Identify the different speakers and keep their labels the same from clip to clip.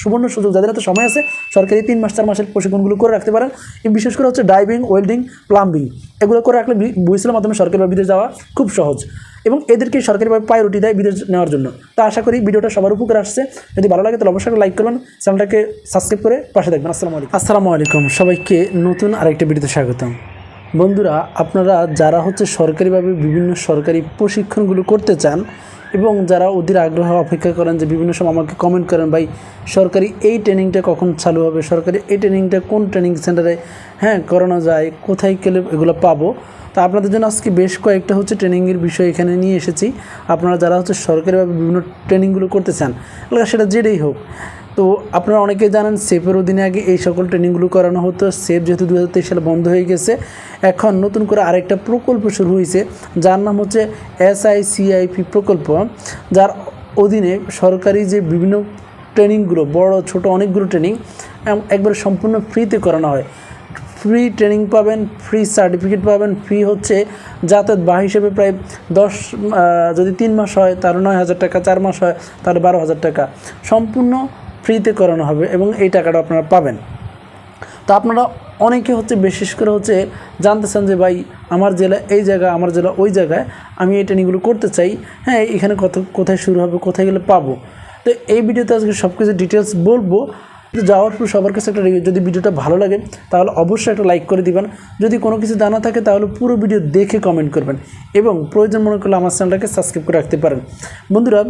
Speaker 1: সুবর্ণ সুযোগ। যাদের হাতে সময় আছে, সরকারি তিন মাস, চার মাসের প্রশিক্ষণগুলো করে রাখতে পারেন। বিশেষ করে হচ্ছে ডাইভিং ওয়েল্ডিং প্লাম্বিং এগুলো করে রাখলে বুঝছিলাম মাধ্যমে সরকারি বা বিদেশ যাওয়া খুব সহজ। এবং এদেরকে সরকারিভাবে প্রায়োরিটি দেয় বিদেশ নেওয়ার জন্য। তা আশা করি ভিডিওটা সবার উপকার আসছে। যদি ভালো লাগে তাহলে অবশ্যই লাইক করবেন চ্যানেলটাকে সাবস্ক্রাইব করে পাশে দেখবেন আসসালামু আলাইকুম। আসসালামু আলাইকুম। সবাইকে নতুন আরেকটা ভিডিওতে স্বাগতম। বন্ধুরা, আপনারা যারা হচ্ছে সরকারিভাবে বিভিন্ন সরকারি প্রশিক্ষণগুলো করতে চান এবং যারা ওদের আগ্রহ অপেক্ষা করেন যে বিভিন্ন সময় আমাকে কমেন্ট করেন, ভাই, সরকারি এই ট্রেনিংটা কখন চালু হবে? সরকারি এই ট্রেনিংটা কোন ট্রেনিং সেন্টারে হ্যাঁ করানো যায়, কোথায় গেলে এগুলো পাবো? তা আপনাদের জন্য আজকে বেশ কয়েকটা হচ্ছে ট্রেনিংয়ের বিষয় এখানে নিয়ে এসেছি। আপনারা যারা হচ্ছে সরকারিভাবে বিভিন্ন ট্রেনিংগুলো করতে চান, সেটা যেটাই হোক। তো আপনারা অনেকে জানেন, সেফের অধীনে আগে এই সকল ট্রেনিংগুলো করানো হতো। সেফ যেহেতু দু হাজার তেইশ সালে বন্ধ হয়ে গেছে, এখন নতুন করে আরেকটা প্রকল্প শুরু হয়েছে, যার নাম হচ্ছে এসআইসিআইপি প্রকল্প, যার অধীনে সরকারি যে বিভিন্ন ট্রেনিংগুলো, বড়, ছোট অনেকগুলো ট্রেনিং একবারে সম্পূর্ণ ফ্রিতে করানো হয়। ফ্রি ট্রেনিং পাবেন, ফ্রি সার্টিফিকেট পাবেন, ফ্রি হচ্ছে যাতায়াত বা হিসেবে প্রায় দশ যদি তিন মাস হয়, তাহলে নয় হাজার টাকা, চার মাস হয়, তাহলে বারো হাজার টাকা। সম্পূর্ণ ফ্রিতে করানো হবে এবং এই টাকাটা আপনারা পাবেন। তো আপনারা অনেকে হচ্ছে বিশেষ করে হচ্ছে জানতে চান যে ভাই আমার জেলা এই জায়গা আমার জেলা ওই জায়গায়, আমি এই ট্রেনিংগুলো করতে চাই। হ্যাঁ এখানে কত, কোথায় শুরু হবে, কোথায় গেলে পাবো? তো এই ভিডিওতে আজকে সব কিছু ডিটেলস বলব। যাওয়ার পর সবার কাছে একটা যদি ভিডিওটা ভালো লাগে, তাহলে অবশ্যই একটা লাইক করে দিবেন। যদি কোনো কিছু জানা থাকে, তাহলে পুরো ভিডিও দেখে কমেন্ট করবেন এবং প্রয়োজন মনে করলে আমার চ্যানেলটাকে সাবস্ক্রাইব করে রাখতে পারেন। বন্ধুরা,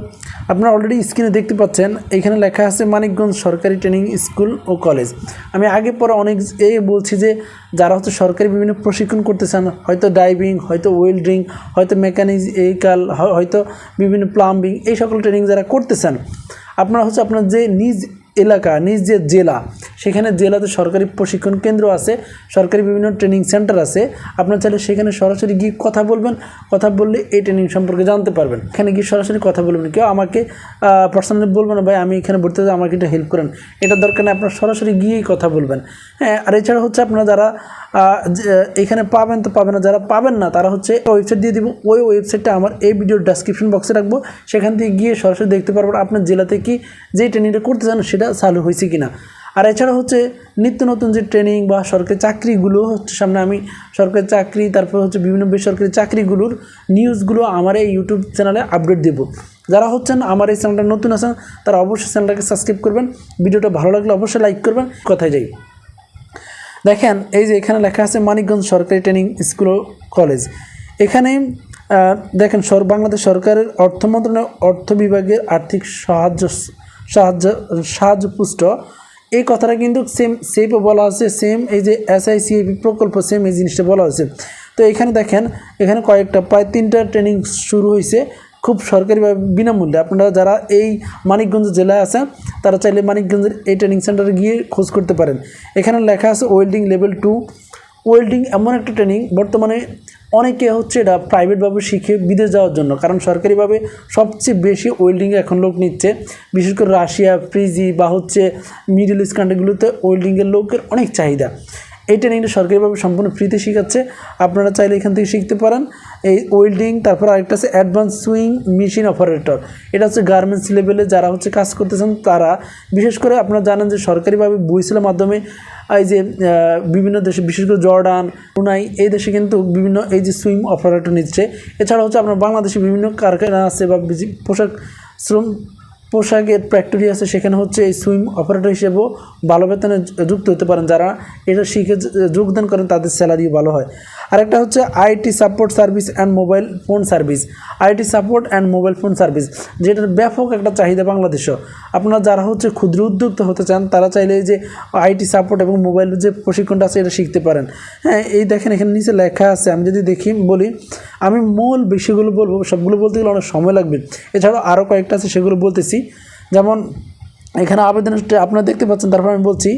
Speaker 1: আপনারা অলরেডি স্ক্রিনে দেখতে পাচ্ছেন, এখানে লেখা আছে মানিকগঞ্জ সরকারি ট্রেনিং স্কুল ও কলেজ আমি আগে পরে অনেক এই বলছি যে, যারা হচ্ছে সরকারি বিভিন্ন প্রশিক্ষণ করতে চান হয়তো ডাইভিং হয়তো ওয়েল্ডিং হয়তো মেকানিক্যাল হয়তো বিভিন্ন প্লাম্বিং এই সকল ট্রেনিং যারা করতে চান আপনারা হচ্ছে আপনার যে নিজ এলাকা, নিজ যে জেলা, সেখানে জেলাতে সরকারি প্রশিক্ষণ কেন্দ্র আছে, সরকারি বিভিন্ন ট্রেনিং সেন্টার আছে। আপনার চাইলে সেখানে সরাসরি গিয়ে কথা বলবেন, কথা বললে এই ট্রেনিং সম্পর্কে জানতে পারবেন। এখানে গিয়ে সরাসরি কথা বলবেন, কেউ আমাকে পার্সোনালি বলবেন না, ভাই, আমি এখানে ভর্তি হতে আমাকে একটা হেল্প করেন। এটা দরকার নেই, আপনার সরাসরি গিয়েই কথা বলবেন। হ্যাঁ আর এছাড়া হচ্ছে আপনারা যারা এখানে পাবেন তো পাবেন না, যারা পাবেন না, তারা হচ্ছে ওয়েবসাইট দিয়ে দিব। ওই ওয়েবসাইটটা আমার এই ভিডিওর ডেসক্রিপশন বক্সে রাখব। সেখান থেকে গিয়ে সরাসরি দেখতে পারবেন আপনার জেলাতে কি যে ট্রেনিংটা করতে চান, সেটা চালু হয়েছে কিনা। আর এছাড়া হচ্ছে নিত্য নতুন যে ট্রেনিং বা সরকারি চাকরিগুলো হচ্ছে সামনে আমি সরকারি চাকরি, তারপর হচ্ছে বিভিন্ন বেসরকারি চাকরিগুলোর নিউজগুলো আমার এই ইউটিউব চ্যানেলে আপডেট দেবো। যারা হচ্ছেন আমার এই চ্যানেলটা নতুন আছেন, তারা অবশ্যই চ্যানেলটাকে সাবস্ক্রাইব করবেন। ভিডিওটা ভালো লাগলে অবশ্যই লাইক করবেন। কথায় যাই? দেখেন, এই যে এখানে লেখা আছে মানিকগঞ্জ সরকারি ট্রেনিং স্কুল কলেজ এখানে দেখেন বাংলাদেশ সরকারের অর্থ মন্ত্রণালয়, অর্থ বিভাগের আর্থিক সাহায্য সাহায্য, সাহায্যপুষ্ট। এই কথাটা কিন্তু সেম সেম বলা আছে সেম এই যে এসআইসিএপি প্রকল্প সেম এই জিনিসটা বলা হয়েছে। তো এখানে দেখেন, এখানে কয়েকটা, প্রায় তিনটা ট্রেনিং শুরু হয়েছে খুব সরকারিভাবে, বিনামূল্যে। আপনারা যারা এই মানিকগঞ্জ জেলায় আছেন, তারা চাইলে মানিকগঞ্জের এই ট্রেনিং সেন্টারে গিয়ে খোঁজ করতে পারেন। এখানে লেখা আছে ওয়েল্ডিং লেভেল টু ওয়েল্ডিং এমন একটা ট্রেনিং বর্তমানে অনেকে হচ্ছে এটা প্রাইভেটভাবে শিখে বিদেশ যাওয়ার জন্য, কারণ সরকারিভাবে সবচেয়ে বেশি ওয়েল্ডিং এখন লোক নিচ্ছে। বিশেষ করে রাশিয়া, ফ্রিজি বা হচ্ছে মিডল ইস্ট কান্ট্রিগুলোতে ওয়েল্ডিংয়ের লোকের অনেক চাহিদা। এই ট্রেনিংটা সরকারিভাবে সম্পূর্ণ ফ্রিতে শেখাচ্ছে। আপনারা চাইলে এখান থেকে শিখতে পারেন। এই ওয়েল্ডিং তারপর আরেকটা আছে অ্যাডভান্স সুইং মেশিন অপারেটর এটা হচ্ছে গার্মেন্টস লেভেলে যারা হচ্ছে কাজ করতেছেন, তারা বিশেষ করে আপনারা জানেন যে সরকারিভাবে বইসেলের মাধ্যমে এই যে বিভিন্ন দেশে, বিশেষ করে জর্ডান, ব্রুনাই, এই দেশে কিন্তু বিভিন্ন এই যে সুইম অপারেটর নিচ্ছে। এছাড়া হচ্ছে আপনার বাংলাদেশে বিভিন্ন কারখানা আছে বা পোশাক, শ্রম পোশাকের ফ্যাক্টরি আছে, সেখানে হচ্ছে এই সুইম অপারেটর হিসেবেও ভালো বেতনে যুক্ত হতে পারেন। যারা এটা শিখে যোগদান করেন, তাদের স্যালারিও ভালো হয়। আরেকটা হচ্ছে IT support service and mobile phone service IT support and mobile phone service যেটার ব্যাপক একটা চাহিদা বাংলাদেশেও। আপনারা যারা হচ্ছে ক্ষুদ্র উদ্যোক্তা হতে চান, তারা চাইলে যে আইটি সাপোর্ট এবং মোবাইল যে প্রশিক্ষণটা আছে, এটা শিখতে পারেন। হ্যাঁ এই দেখেন, এখানে নিচে লেখা আছে, আমি যদি দেখি, বলি, আমি মূল বিষয়গুলো বলব, সবগুলো বলতে গেলে অনেক সময় লাগবে। এছাড়াও আরও কয়েকটা আছে, সেগুলো বলতেছি। যেমন এখানে আবেদন আপনারা দেখতে পাচ্ছেন, তারপর আমি বলছি,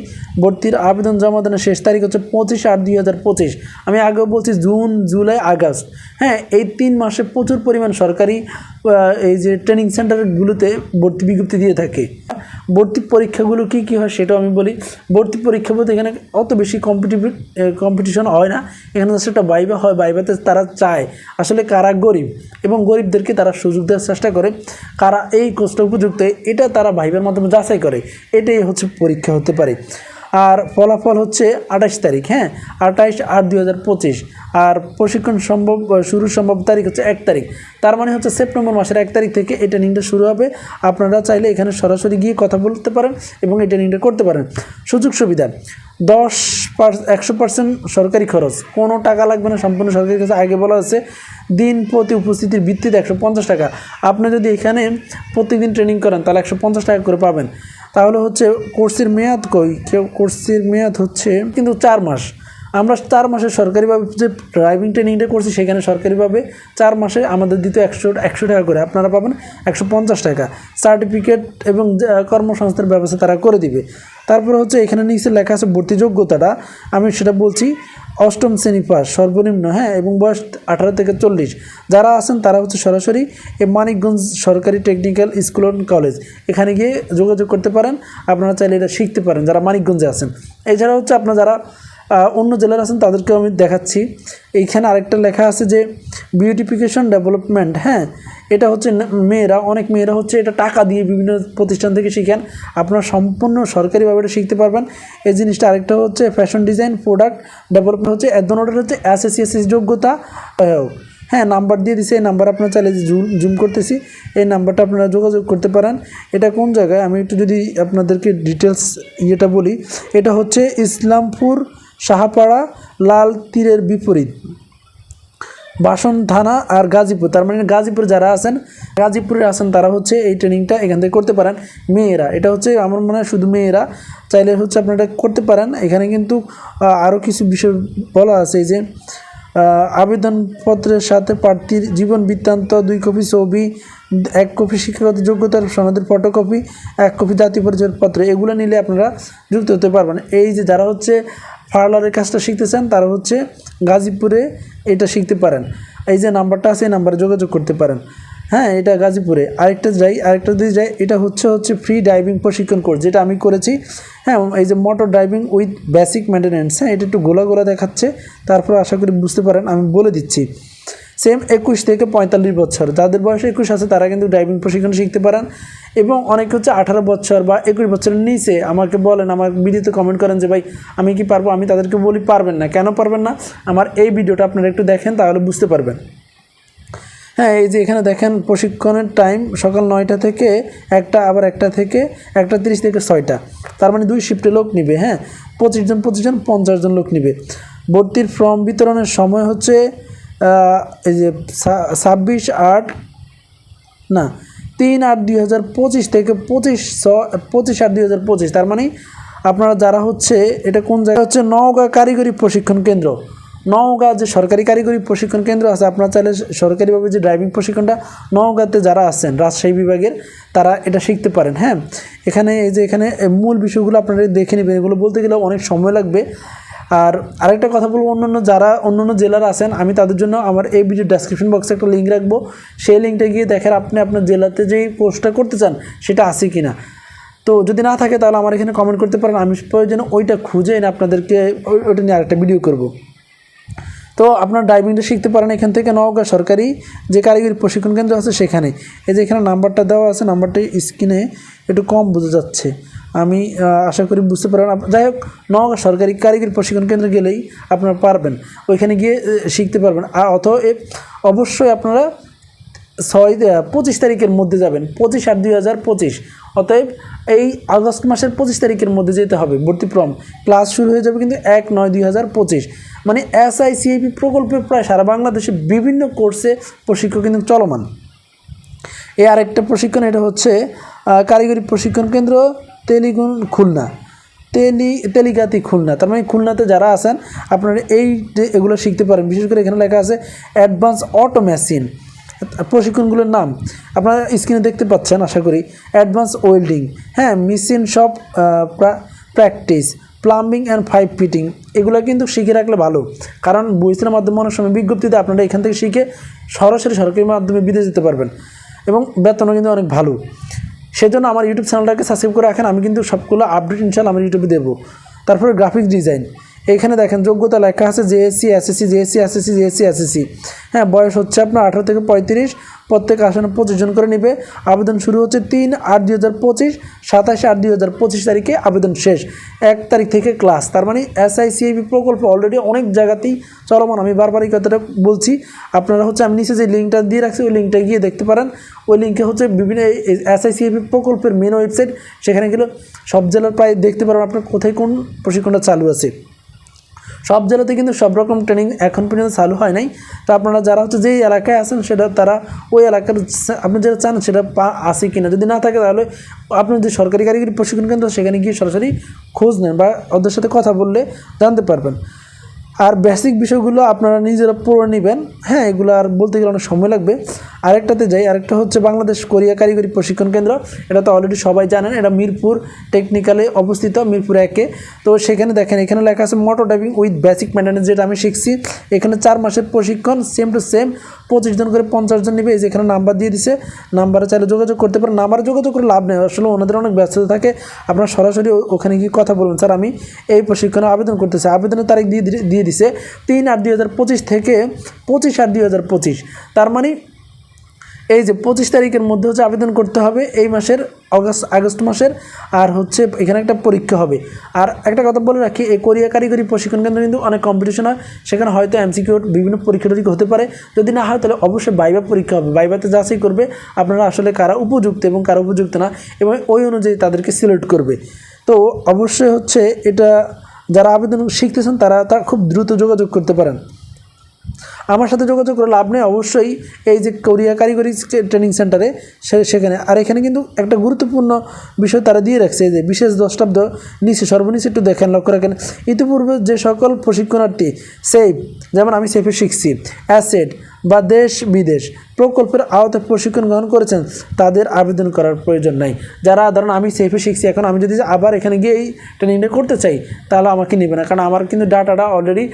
Speaker 1: ভর্তির আবেদন জমা দানের শেষ তারিখ হচ্ছে পঁচিশ আট দুই হাজার পঁচিশ। আমি আগেও বলছি, জুন, জুলাই, আগস্ট। হ্যাঁ এই তিন মাসে প্রচুর পরিমাণ সরকারি এই যে ট্রেনিং সেন্টারগুলোতে ভর্তি বিজ্ঞপ্তি দিয়ে থাকে। ভর্তি পরীক্ষাগুলো কী কী হয় সেটাও আমি বলি। ভর্তি পরীক্ষা বলতে এখানে অত বেশি কম্পিটিভ কম্পিটিশন হয় না। এখানে জাস্ট একটা বাইবা হয় বাইবাতে তারা চায় আসলে কারা গরিব এবং গরিবদেরকে তারা সুযোগ দেওয়ার চেষ্টা করে, কারা এই কোর্সটা উপযুক্ত, এটা তারা ভাইবের মাধ্যমে যাচাই করে। এটাই হচ্ছে পরীক্ষা হতে পারে। আর ফলাফল হচ্ছে আঠাশ তারিখ হ্যাঁ? আঠাইশ আট দুই হাজার পঁচিশ। আর প্রশিক্ষণ সম্ভব শুরুর সম্ভব তারিখ হচ্ছে এক তারিখ। তার মানে হচ্ছে সেপ্টেম্বর মাসের এক তারিখ থেকে এই ট্রেনিংটা শুরু হবে। আপনারা চাইলে এখানে সরাসরি গিয়ে কথা বলতে পারেন এবং এই ট্রেনিংটা করতে পারেন। সুযোগ সুবিধা, দশ একশো পার্সেন্ট সরকারি খরচ। কোনো টাকা লাগবে না, সম্পূর্ণ সরকারি কাছে আগে বলা হচ্ছে দিন প্রতি উপস্থিতির ভিত্তিতে একশো পঞ্চাশ টাকা। আপনি যদি এখানে প্রত্যেকদিন ট্রেনিং করেন, তাহলে একশো পঞ্চাশ টাকা করে পাবেন। তাহলে হচ্ছে কোর্সের মেয়াদ কই? কেউ কোর্সের মেয়াদ হচ্ছে কিন্তু চার মাস। আমরা চার মাসে সরকারিভাবে যে ড্রাইভিং ট্রেনিংটা করছি, সেখানে সরকারিভাবে চার মাসে আমাদের দিতে একশো একশো টাকা করে। আপনারা পাবেন একশো পঞ্চাশ টাকা। সার্টিফিকেট এবং কর্মসংস্থানের ব্যবস্থা তারা করে দিবে। তারপরে হচ্ছে এখানে নিচে লেখা আছে ভর্তি যোগ্যতাটা। আমি সেটা বলছি, অষ্টম শ্রেণি পাস, সর্বনিম্ন হ্যাঁ এবং বয়স আঠারো থেকে চল্লিশ। যারা আছেন, তারা হচ্ছে সরাসরি এই মানিকগঞ্জ সরকারি টেকনিক্যাল স্কুল অ্যান্ড কলেজ এখানে গিয়ে যোগাযোগ করতে পারেন। আপনারা চাইলে এটা শিখতে পারেন, যারা মানিকগঞ্জে আছেন। এছাড়া হচ্ছে আপনারা যারা অন্য জেলার আছেন, তাদেরকেও আমি দেখাচ্ছি। এইখানে আরেকটা লেখা আছে যে বিউটিফিকেশন ডেভেলপমেন্ট হ্যাঁ? এটা হচ্ছে মেয়েরা, অনেক মেয়েরা হচ্ছে এটা টাকা দিয়ে বিভিন্ন প্রতিষ্ঠান থেকে শিখেন। আপনারা সম্পূর্ণ সরকারিভাবে এটা শিখতে পারবেন। এই জিনিসটা আরেকটা হচ্ছে ফ্যাশন ডিজাইন প্রোডাক্ট ডেভেলপমেন্ট হচ্ছে একজনের হচ্ছে এসএসসি এসএসসি যোগ্যতা হ্যাঁ নাম্বার দিয়ে দিছে, এই নাম্বার আপনারা চাইলে জুম জুম করতেছি, এই নাম্বারটা আপনারা যোগাযোগ করতে পারেন। এটা কোন জায়গায়? আমি একটু যদি আপনাদেরকে ডিটেলস ইয়েটা বলি, এটা হচ্ছে ইসলামপুর শাহপাড়া লাল তীরের বিপরীত। বাসন থানা আর গাজীপুর, তার মানে গাজীপুর যারা আছেন গাজীপুরে আছেন, তারা হচ্ছে এই ট্রেনিংটা এখান থেকে করতে পারেন। মেয়েরা, এটা হচ্ছে আমার মনে হয় শুধু মেয়েরা, চাইলে হচ্ছে আপনারা করতে পারেন। এখানে কিন্তু আরও কিছু বিষয় বলা আছে যে আবেদনপত্রের সাথে প্রার্থীর জীবন বৃত্তান্ত, দুই কপি ছবি, এক কপি শিক্ষাগত যোগ্যতার সনদের ফটোকপি এক কপি জাতীয় পরিচয়পত্র, এগুলো নিলে আপনারা যুক্ত হতে পারবেন। এই যে যারা হচ্ছে পার্লারের কাজটা শিখতে চান তারা হচ্ছে গাজীপুরে এটা শিখতে পারেন। এই যে নাম্বারটা আছে, এই নাম্বারে যোগাযোগ করতে পারেন। হ্যাঁ এটা গাজীপুরে। আরেকটা যাই, আরেকটা যদি যাই, এটা হচ্ছে হচ্ছে ফ্রি ড্রাইভিং প্রশিক্ষণ কোর্স যেটা আমি করেছি। হ্যাঁ এই যে motor driving with basic maintenance হ্যাঁ এটা একটু গোলা গোলা দেখাচ্ছে। তারপর আশা করি বুঝতে পারেন, আমি বলে দিচ্ছি। সেম একুশ থেকে পঁয়তাল্লিশ বছর। যাদের বয়স একুশ আছে, তারা কিন্তু ড্রাইভিং প্রশিক্ষণ শিখতে পারেন এবং অনেকে হচ্ছে আঠারো বছর বা একুশ বছরের নিচে আমাকে বলেন আমার ভিডিওতে কমেন্ট করেন যে, ভাই, আমি কি পারব? আমি তাদেরকে বলি, পারবেন না। কেন পারবেন না? আমার এই ভিডিওটা আপনারা একটু দেখেন, তাহলে বুঝতে পারবেন। হ্যাঁ এই যে এখানে দেখেন প্রশিক্ষণের টাইম সকাল নয়টা থেকে একটা, আবার একটা থেকে একটা তিরিশ থেকে ছয়টা। তার মানে দুই শিফটে লোক নিবে হ্যাঁ? পঁচিশ জন পঁচিশ জন, পঞ্চাশ জন লোক নিবে। ভর্তির ফর্ম বিতরণের সময় হচ্ছে এই যে ছাব্বিশ আট, না, তিন আট দুই হাজার পঁচিশ থেকে পঁচিশ ছ, পঁচিশ আট দুই হাজার পঁচিশ, তার মানে আপনারা যারা হচ্ছে, এটা কোন জায়গায়? হচ্ছে নওগাঁ কারিগরি প্রশিক্ষণ কেন্দ্র। নওগাঁ যে সরকারি কারিগরি প্রশিক্ষণ কেন্দ্র আছে, আপনারা চাইলে সরকারিভাবে যে ড্রাইভিং প্রশিক্ষণটা নওগাঁতে যারা আছেন, রাজশাহী বিভাগের, তারা এটা শিখতে পারেন হ্যাঁ? এখানে এই যে এখানে মূল বিষয়গুলো আপনারা দেখে নেবেন, এগুলো বলতে গেলে অনেক সময় লাগবে। আর আরেকটা কথা বলব, অন্যান্য যারা, অন্যান্য জেলার আছেন, আমি তাদের জন্য আমার এই ভিডিও ডেসক্রিপশন বক্সে একটা লিঙ্ক রাখব। সেই লিঙ্কটা গিয়ে দেখেন আপনি আপনার জেলাতে যেই কোর্সটা করতে চান, সেটা আছে কি না তো যদি না থাকে তাহলে আমার এখানে কমেন্ট করতে পারেন, আমি প্রয়োজনে ওইটা খুঁজে এনে আপনাদেরকে ওই- ওইটা নিয়ে আরেকটা ভিডিও করব। তো আপনার ড্রাইভিংটা শিখতে পারেন এখান থেকে, নওগাঁ সরকারি যে কারিগরি প্রশিক্ষণ কেন্দ্র আছে সেখানে। এই যে এখানে নাম্বারটা দেওয়া আছে নাম্বারটি স্ক্রিনে একটু কম বোঝা যাচ্ছে। আমি আশা করি বুঝতে আপ- যাই হোক, নওগাঁ সরকারি কারিগরি প্রশিক্ষণ কেন্দ্রে গেলেই আপনারা পারবেন। ওইখানে গিয়ে শিখতে পারবেন। আর অথবা এ- অবশ্যই আপনারা ছয় পঁচিশ তারিখের মধ্যে যাবেন। পঁচিশ আট দুই হাজার পঁচিশ। অতএব এই আগস্ট মাসের পঁচিশ তারিখের মধ্যে যেতে হবে। ভর্তি ফর্ম। ক্লাস শুরু হয়ে যাবে কিন্তু এক নয় দুই হাজার পঁচিশ। মানে এসআইসিআইপি প্রকল্পে প্রায় সারা বাংলাদেশে বিভিন্ন কোর্সে প্রশিক্ষণ কিন্তু চলমান। এই আরেকটা প্রশিক্ষণ, এটা হচ্ছে কারিগরি প্রশিক্ষণ কেন্দ্র তেলিগুন খুলনা। তেলি তেলিগাতি খুলনা। তার মানে খুলনাতে যারা আছেন, আপনারা এই এগুলো শিখতে পারেন। বিশেষ করে এখানে লেখা আছে, অ্যাডভান্স অটো মেশিন। প্রশিক্ষণগুলোর নাম। আপনারা স্ক্রিনে দেখতে পাচ্ছেন, আশা করি, অ্যাডভান্স ওয়েল্ডিং। হ্যাঁ machine shop practice. Plumbing and pipe fitting. এগুলো কিন্তু শিখে রাখলে ভালো। কারণ বইসের মাধ্যমে অনেক সময় বিজ্ঞপ্তিতে আপনারা এখান থেকে শিখে সরাসরি সরকারি মাধ্যমে বিদেশ যেতে পারবেন। এবং বেতনও কিন্তু অনেক ভালো। সেজন্য আমার ইউটিউব চ্যানেলটাকে সাবস্ক্রাইব করে রাখেন। আমি কিন্তু সবগুলো আপডেট ইনশাল্লাহ আমার ইউটিউবে দেবো। তারপরে গ্রাফিক্স ডিজাইন এখানে দেখেন যোগ্যতা লেখা আছে JSC SSC JSC SSC JSC SSC হ্যাঁ বয়স হচ্ছে আপনার আঠারো থেকে পঁয়ত্রিশ। প্রত্যেক আসনে পঁচিশ জন করে নেবে। আবেদন শুরু হচ্ছে তিন আট দুই হাজার পঁচিশ, সাতাশে আট দুই হাজার পঁচিশ তারিখে আবেদন শেষ। এক তারিখ থেকে ক্লাস। তার মানে এসআইসিআইবি প্রকল্প অলরেডি অনেক জায়গাতেই চলমান। আমি বারবার এই কথাটা বলছি। আপনারা হচ্ছে, আমি নিচে যে লিঙ্কটা দিয়ে রাখছি, ওই লিঙ্কটা গিয়ে দেখতে পারেন। ওই লিঙ্কে হচ্ছে বিভিন্ন এসআইসিআইবি প্রকল্পের মেন ওয়েবসাইট সেখানে গেলে সব জেলার প্রায় দেখতে পারেন আপনার কোথায় কোন প্রশিক্ষণটা চালু আছে। সব জেলাতে কিন্তু সব রকম ট্রেনিং এখন পর্যন্ত চালু হয় নাই। তো আপনারা যারা হচ্ছে যেই এলাকায় আছেন, সেটা তারা ওই এলাকার আপনি যেটা চান, সেটা পা আছে কিনা। যদি না থাকে, তাহলে আপনি যে সরকারি কারিগরি প্রশিক্ষণ কেন্দ্র, সেখানে গিয়ে সরাসরি খোঁজ নেন বা ওদের সাথে কথা বললে জানতে পারবেন। আর বেসিক বিষয়গুলো আপনারা নিজেরা পড়ে নেবেন। হ্যাঁ এগুলো আর বলতে গেলে অনেক সময় লাগবে। আরেকটাতে যাই, আরেকটা হচ্ছে বাংলাদেশ কোরিয়া কারিগরি প্রশিক্ষণ কেন্দ্র। এটা তো অলরেডি সবাই জানেন, এটা মিরপুর টেকনিক্যালে অবস্থিত, মিরপুর একে। তো সেখানে দেখেন, এখানে লেখা আছে motor driving with basic maintenance যেটা আমি শিখছি। এখানে চার মাসের প্রশিক্ষণ সেম টু সেম পঁচিশ জন করে পঞ্চাশ জন নেবে, এই যে এখানে নাম্বার দিয়ে দিছে নাম্বারে চাইলে যোগাযোগ করতে পারেন। নাম্বারে যোগাযোগ করে লাভ নেই, আসলে ওনাদের অনেক ব্যস্ততা থাকে। আপনারা সরাসরি ওখানে গিয়ে কথা বলুন স্যার, আমি এই প্রশিক্ষণে আবেদন করতেছি। আবেদনের তারিখ দিয়ে দিয়ে দিছে তিন আট দুই থেকে পঁচিশ আট দুই তার মানে এই যে পঁচিশ তারিখের মধ্যে হচ্ছে আবেদন করতে হবে, এই মাসের অগস্ট, আগস্ট মাসের, আর হচ্ছে এখানে একটা পরীক্ষা হবে। আর একটা কথা বলে রাখি, এই কোরিয়া কারিগরি প্রশিক্ষণ কেন্দ্র কিন্তু অনেক কম্পিটিশন হয়, সেখানে হয়তো এমসিকিউ বিভিন্ন পরীক্ষা টরীক্ষা হতে পারে, যদি না হয় তাহলে অবশ্যই বাইবা পরীক্ষা হবে। বাইবাতে যাচাই করবে, আপনারা আসলে কারা উপযুক্ত এবং কারা উপযুক্ত না, এবং ওই অনুযায়ী তাদেরকে সিলেক্ট করবে। তো অবশ্যই হচ্ছে এটা, যারা আবেদন শিখতেছেন, তারা তা খুব দ্রুত যোগাযোগ করতে পারেন। আমার সাথে যোগাযোগ করে লাভ নেই, অবশ্যই এই যে কোরিয়া কারিগরি ট্রেনিং সেন্টারে সেখানে। আর এখানে কিন্তু একটা গুরুত্বপূর্ণ বিষয় তারা দিয়ে রাখছে যে বিশেষ দশটাব্দ নিচে, সর্বনিচে একটু দেখেন, লক্ষ্য রাখেন। ইতিপূর্বে যে সকল প্রশিক্ষণার্থী সেফ, যেমন আমি সেফে শিখছি, অ্যাসেট বা দেশ বিদেশ প্রকল্পের আওতায় প্রশিক্ষণ গ্রহণ করেছেন, তাদের আবেদন করার প্রয়োজন নাই। যারা, ধরুন আমি সেফে শিখছি, এখন আমি যদি আবার এখানে গিয়ে এই ট্রেনিংটা করতে চাই, তাহলে আমাকে নেবে না। কারণ আমার কিন্তু ডাটাটা অলরেডি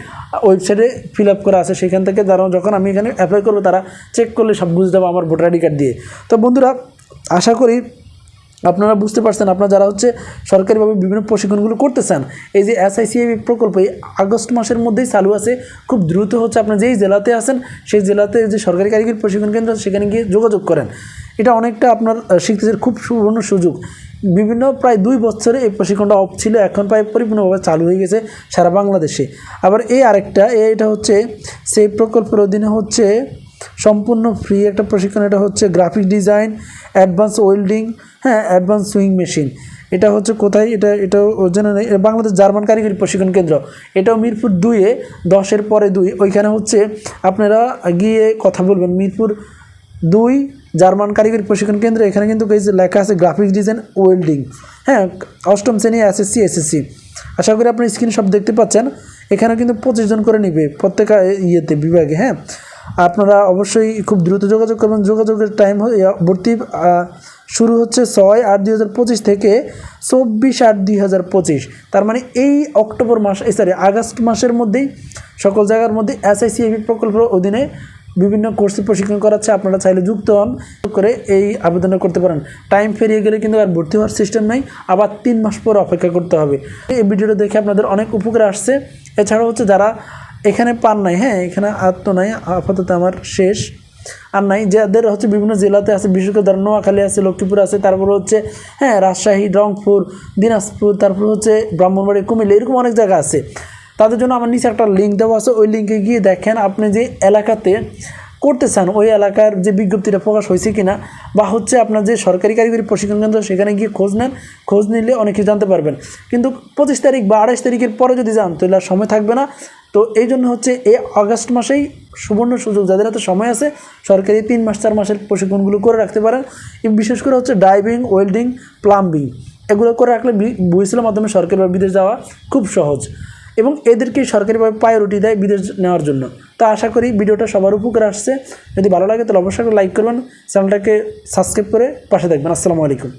Speaker 1: ওয়েবসাইটে ফিল আপ করা আছে, সেখান থেকে যারা যখন আমি এখানে অ্যাপ্লাই করব, তারা চেক করলে সব বুঝে যাব আমার ভোটার আইডি কার্ড দিয়ে। তো বন্ধুরা, আশা করি আপনারা বুঝতে পারছেন, আপনারা যারা হচ্ছে সরকারিভাবে বিভিন্ন প্রশিক্ষণগুলো করতে চান এই যে এসআইসিআই প্রকল্প এই আগস্ট মাসের মধ্যেই চালু আছে, খুব দ্রুত হচ্ছে আপনার যেই জেলাতে আছেন, সেই জেলাতে যে সরকারি কারিগরি প্রশিক্ষণ কেন্দ্র সেখানে গিয়ে যোগাযোগ করেন। এটা অনেকটা আপনার শিখতেছেন, খুব সুবর্ণ সুযোগ। বিভিন্ন প্রায় দুই বছরে এই প্রশিক্ষণটা অফ ছিল, এখন প্রায় পরিপূর্ণভাবে চালু হয়ে গেছে সারা বাংলাদেশে। আবার এই আরেকটা এটা হচ্ছে, সেই প্রকল্পের অধীনে হচ্ছে সম্পূর্ণ ফ্রি একটা প্রশিক্ষণ, এটা হচ্ছে গ্রাফিক ডিজাইন অ্যাডভান্স ওয়েল্ডিং হ্যাঁ অ্যাডভান্স সুইং মেশিন এটা হচ্ছে কোথায়? এটা এটাও জন্য নেই বাংলাদেশ জার্মান কারিগরি প্রশিক্ষণ কেন্দ্র। এটাও মিরপুর দুইয়ে, দশের পরে দুই। ওইখানে হচ্ছে আপনারা গিয়ে কথা বলবেন। মিরপুর দুই জার্মান কারিগরি প্রশিক্ষণ কেন্দ্র, এখানে কিন্তু লেখা আছে গ্রাফিক্স ডিজাইন ওয়েল্ডিং হ্যাঁ অষ্টম শ্রেণি এসএসসি এসএসসি আশা করি আপনি স্ক্রিন সব দেখতে পাচ্ছেন। এখানে কিন্তু পঁচিশ জন করে নিবে প্রত্যেক ইয়েতে, বিভাগে হ্যাঁ। আপনারা অবশ্যই খুব দ্রুত যোগাযোগ করবেন। যোগাযোগের টাইম ভর্তি শুরু হচ্ছে ছয় আট দুই হাজার পঁচিশ থেকে চব্বিশ আট দুই হাজার পঁচিশ। তার মানে এই অক্টোবর মাস সরি আগস্ট মাসের মধ্যেই, সকল জায়গার মধ্যে এসআইসিএবি প্রকল্পের অধীনে বিভিন্ন কোর্সে প্রশিক্ষণ করাচ্ছে, আপনারা চাইলে যুক্ত হন। করে এই আবেদনটা করতে পারেন। টাইম ফেরিয়ে গেলে কিন্তু আর ভর্তি হওয়ার সিস্টেম নাই, আবার তিন মাস পর অপেক্ষা করতে হবে। এই ভিডিওটা দেখে আপনাদের অনেক উপকার আসছে। এছাড়া হচ্ছে যারা এখানে পান নাই হ্যাঁ এখানে তো নাই, আপাতত আমার শেষ। আর নাই, যাদের হচ্ছে বিভিন্ন জেলাতে আছে, বিশেষ করে ধরেন নোয়াখালী আছে, লক্ষ্মীপুর আছে, তারপর হচ্ছে হ্যাঁ রাজশাহী, রংপুর, দিনাজপুর, তারপর হচ্ছে ব্রাহ্মণবাড়ি কুমিল্লা, এরকম অনেক জায়গা আছে। তাদের জন্য আমার নিচে একটা লিঙ্ক দেওয়া আছে ওই লিঙ্কে গিয়ে দেখেন আপনি যে এলাকাতে করতে চান ওই এলাকার যে বিজ্ঞপ্তিটা প্রকাশ হয়েছে কিনা বা হচ্ছে আপনার যে সরকারি কারিগরি প্রশিক্ষণ কেন্দ্র সেখানে গিয়ে খোঁজ নেন খোঁজ নিলে অনেক কিছু জানতে পারবেন কিন্তু পঁচিশ তারিখ বা আড়াইশ তারিখের পরে যদি যান তাহলে আর সময় থাকবে না তো এই জন্য হচ্ছে এই আগস্ট মাসেই সুবর্ণ সুযোগ যাদের হাতে সময় আছে সরকারি তিন মাস চার মাসের প্রশিক্ষণগুলো করে রাখতে পারেন বিশেষ করে হচ্ছে ড্রাইভিং ওয়েল্ডিং প্লাম্বিং এগুলো করে রাখলে বুঝছিলাম মাধ্যমে সরকারি বা বিদেশ যাওয়া খুব সহজ এবং এদেরকে সরকারিভাবে প্রায়োরিটি দেয় বিদেশ নেওয়ার জন্য। তো আশা করি ভিডিওটা সবার উপকার আসছে। যদি ভালো লাগে তাহলে অবশ্যই লাইক করবেন, চ্যানেলটাকে সাবস্ক্রাইব করে পাশে দেখবেন আসসালামু আলাইকুম।